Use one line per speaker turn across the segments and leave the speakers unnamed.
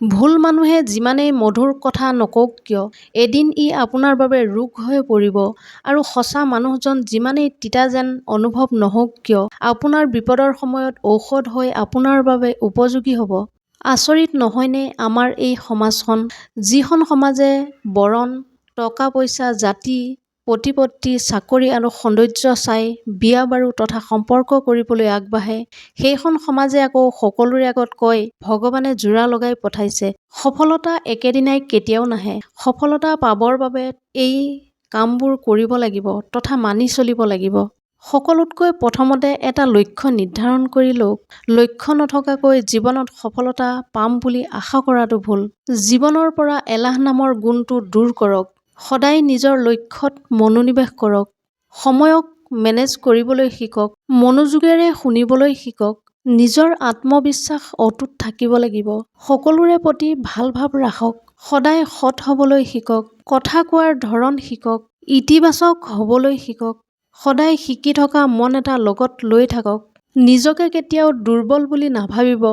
ভুল মানুহে যিমানেই মধুৰ কথা নকওক কিয় এদিন ই আপোনাৰ বাবে ৰোগ হৈ পৰিব আৰু সঁচা মানুহজন যিমানেই তিতা যেন অনুভৱ নহওক কিয় আপোনাৰ বিপদৰ সময়ত ঔষধ হৈ আপোনাৰ বাবে উপযোগী হ'ব। আচৰিত নহয়নে আমাৰ এই সমাজখন যিখন সমাজে বৰণ টকা-পইচা জাতি প্ৰতিপত্তি চাকৰি আৰু সৌন্দৰ্য চাই বিয়া-বাৰু তথা সম্পৰ্ক কৰিবলৈ আগবাঢ়ে সেইখন সমাজে আকৌ সকলোৰে আগত কয় ভগৱানে যোৰা লগাই পঠাইছে। সফলতা একেদিনাই কেতিয়াও নাহে। সফলতা পাবৰ বাবে এই কামবোৰ কৰিব লাগিব তথা মানি চলিব লাগিব। সকলোতকৈ প্ৰথমতে এটা লক্ষ্য নিৰ্ধাৰণ কৰি লওক। লক্ষ্য নথকাকৈ জীৱনত সফলতা পাম বুলি আশা কৰাটো ভুল। জীৱনৰ পৰা এলাহ নামৰ গুণটো দূৰ কৰক। সদায় নিজৰ লক্ষ্যত মনোনিৱেশ কৰক সময়ক মেনেজ কৰিবলৈ শিকক মনোযোগেৰে শুনিবলৈ শিকক নিজৰ আত্মবিশ্বাস অটুট থাকিব লাগিব। সকলোৰে প্ৰতি ভাল ভাৱ ৰাখক সদায় সৎ হ'বলৈ শিকক কথা কোৱাৰ ধৰণ শিকক ইতিবাচক হ'বলৈ শিকক সদায় শিকি থকা মন এটা লগত লৈ থাকক। নিজকে কেতিয়াও দুৰ্বল বুলি নাভাবিব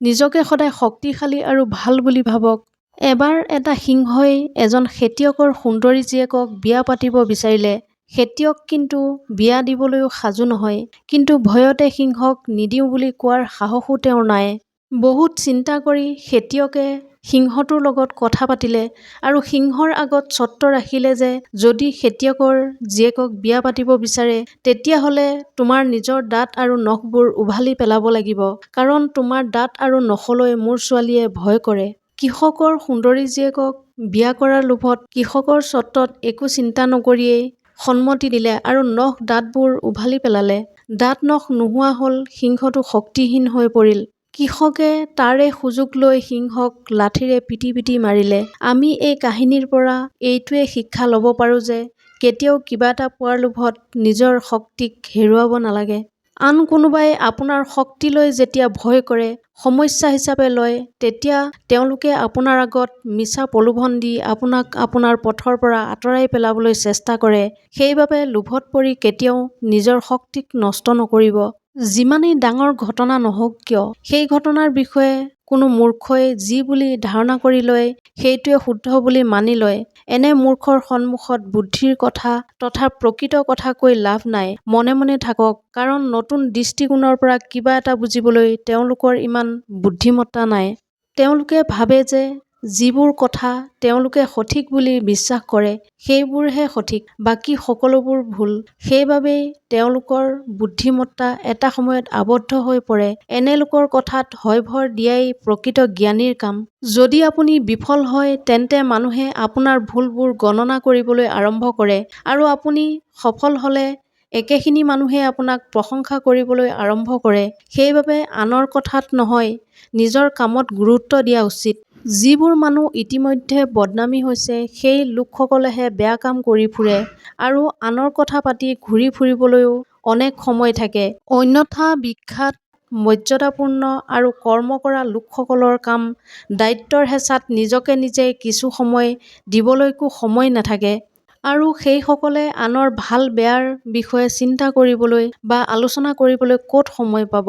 নিজকে সদায় শক্তিশালী আৰু ভাল বুলি ভাবক। এবাৰ এটা সিংহই এজন খেতিয়কৰ সুন্দৰী জীয়েকক বিয়া পাতিব বিচাৰিলে। খেতিয়ক কিন্তু বিয়া দিবলৈও সাজু নহয়। কিন্তু ভয়তে সিংহক নিদিওঁ বুলি কোৱাৰ সাহসো তেওঁৰ নাই। বহুত চিন্তা কৰি খেতিয়কে সিংহটোৰ লগত কথা পাতিলে আৰু সিংহৰ আগত চৰ্ত ৰাখিলে যে যদি খেতিয়কৰ জীয়েকক বিয়া পাতিব বিচাৰে তেতিয়াহ'লে তোমাৰ নিজৰ দাঁত আৰু নখবোৰ উভালি পেলাব লাগিব। কাৰণ তোমাৰ দাঁত আৰু নখলৈ মোৰ ছোৱালীয়ে ভয় কৰে। কৃষকৰ সুন্দৰী জীয়েকক বিয়া কৰাৰ লোভত কৃষকৰ চৰ্তত একো চিন্তা নকৰিয়েই সন্মতি দিলে আৰু নখ দাঁতবোৰ উভালি পেলালে। দাঁত নখ নোহোৱা হ'ল সিংহটো শক্তিহীন হৈ পৰিল। কৃষকে তাৰে সুযোগ লৈ সিংহক লাঠিৰে পিটি পিটি মাৰিলে। আমি এই কাহিনীৰ পৰা এইটোৱে শিক্ষা ল'ব পাৰোঁ যে কেতিয়াও কিবা এটা পোৱাৰ লোভত নিজৰ শক্তিক হেৰুৱাব নালাগে। আন কোনোবাই আপোনাৰ শক্তিলৈ যেতিয়া ভয় কৰে সমস্যা হিচাপে লয় তেতিয়া তেওঁলোকে আপোনাৰ আগত মিছা প্ৰলোভন দি আপোনাক আপোনাৰ পথৰ পৰা আঁতৰাই পেলাবলৈ চেষ্টা কৰে। সেইবাবে লোভত পৰি কেতিয়াও নিজৰ শক্তিক নষ্ট নকৰিব। যিমানেই ডাঙৰ ঘটনা নহওক কিয় সেই ঘটনাৰ বিষয়ে কোনো মূৰ্খই যি বুলি ধাৰণা কৰি লয় সেইটোৱে শুদ্ধ বুলি মানি লয়। এনে মূৰ্খৰ সন্মুখত বুদ্ধিৰ কথা তথা প্ৰকৃত কথা কৈ লাভ নাই। মনে মনে থাকক কাৰণ নতুন দৃষ্টিকোণৰ পৰা কিবা এটা বুজিবলৈ তেওঁলোকৰ ইমান বুদ্ধিমত্তা নাই। তেওঁলোকে ভাবে যে যিবোৰ কথা তেওঁলোকে সঠিক বুলি বিশ্বাস কৰে সেইবোৰহে সঠিক। বাকী সকলোবোৰ ভুল সেইবাবেই তেওঁলোকৰ বুদ্ধিমত্তা এটা সময়ত আবদ্ধ হৈ পৰে। এনে লোকৰ কথাত হয়ভৰ দিয়াই প্ৰকৃত জ্ঞানীৰ কাম। যদি আপুনি বিফল হয় তেন্তে মানুহে আপোনাৰ ভুলবোৰ গণনা কৰিবলৈ আৰম্ভ কৰে আৰু আপুনি সফল হ'লে একেখিনি মানুহে আপোনাক প্ৰশংসা কৰিবলৈ আৰম্ভ কৰে। সেইবাবে আনৰ কথাত নহয় নিজৰ কামত গুৰুত্ব দিয়া উচিত। যিবোৰ মানুহ ইতিমধ্যে বদনামী হৈছে সেই লোকসকলেহে বেয়া কাম কৰি ফুৰে আৰু আনৰ কথা পাতি ঘূৰি ফুৰিবলৈও অনেক সময় থাকে। অন্যথা বিখ্যাত মৰ্যাদাপূৰ্ণ আৰু কৰ্ম কৰা লোকসকলৰ কাম দায়িত্বৰ হেঁচাত নিজকে নিজে কিছু সময় দিবলৈকো সময় নাথাকে আৰু সেইসকলে আনৰ ভাল বেয়াৰ বিষয়ে চিন্তা কৰিবলৈ বা আলোচনা কৰিবলৈ ক'ত সময় পাব?